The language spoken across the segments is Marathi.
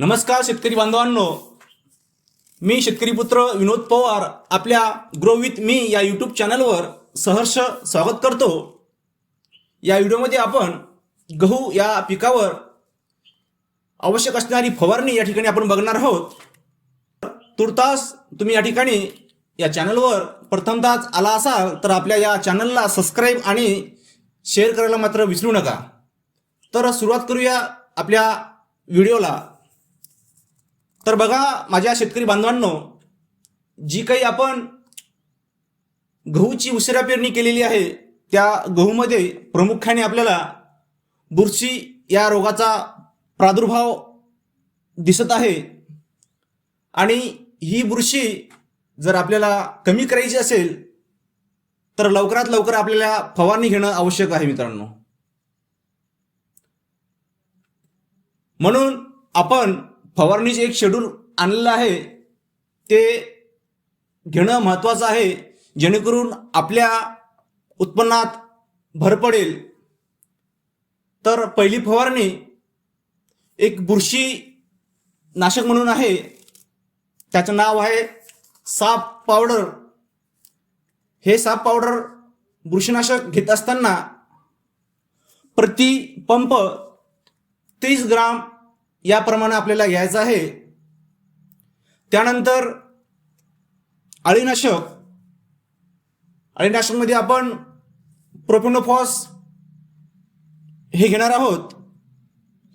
नमस्कार शेतकरी बांधवांनो. मी शेतकरी पुत्र विनोद पवार आपल्या ग्रो विथ मी या यूट्यूब चॅनलवर सहर्ष स्वागत करतो. या व्हिडिओमध्ये आपण गहू या पिकावर आवश्यक असणारी फवारणी या ठिकाणी आपण बघणार आहोत. तुर्तास तुम्ही या ठिकाणी या चॅनलवर प्रथमतःच आला असाल तर आपल्या या चॅनलला सबस्क्राईब आणि शेअर करायला मात्र विसरू नका. तर सुरुवात करूया आपल्या व्हिडिओला. तर बघा माझ्या शेतकरी बांधवांनो जी काही आपण गहूची उशिरा पेरणी केलेली आहे त्या गहूमध्ये प्रामुख्याने आपल्याला बुरशी या रोगाचा प्रादुर्भाव दिसत आहे. आणि ही बुरशी जर आपल्याला कमी करायची असेल तर लवकरात लवकर आपल्याला फवारणी घेणं आवश्यक आहे मित्रांनो. म्हणून आपण फवारणीचे एक शेड्यूल आणलेलं आहे. ते घेणं महत्त्वाचं आहे. जेणेकरून आपल्या उत्पन्नात भर पडेल. तर पहिली फवारणी एक बुरशी नाशक म्हणून आहे. त्याचं नाव आहे साप पावडर. हे साप पावडर बुरशीनाशक घेत असताना प्रति पंप तीस ग्राम याप्रमाणे आपल्याला घ्यायचं आहे. त्यानंतर अळीनाशक. अळीनाशकमध्ये आपण प्रोफिनोफॉस हे घेणार आहोत.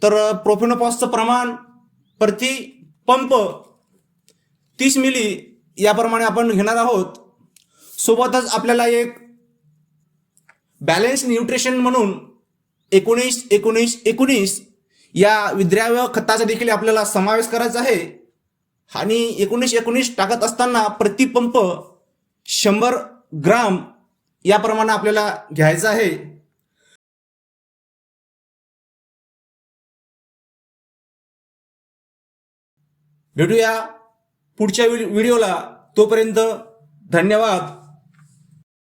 तर प्रोफिनोफॉसचं प्रमाण प्रति पंप तीस मिली याप्रमाणे आपण घेणार आहोत. सोबतच आपल्याला एक बॅलेन्स न्यूट्रिशन म्हणून एकोणीस एकोणीस एकोणीस या विद्राव्य खताचा देखील आपल्याला समावेश करायचा आहे. आणि एकोणीस एकोणीस टाकत असताना प्रतिपंप शंभर ग्राम याप्रमाणे आपल्याला घ्यायचं आहे. भेटूया पुढच्या व्हिडिओला. तोपर्यंत धन्यवाद.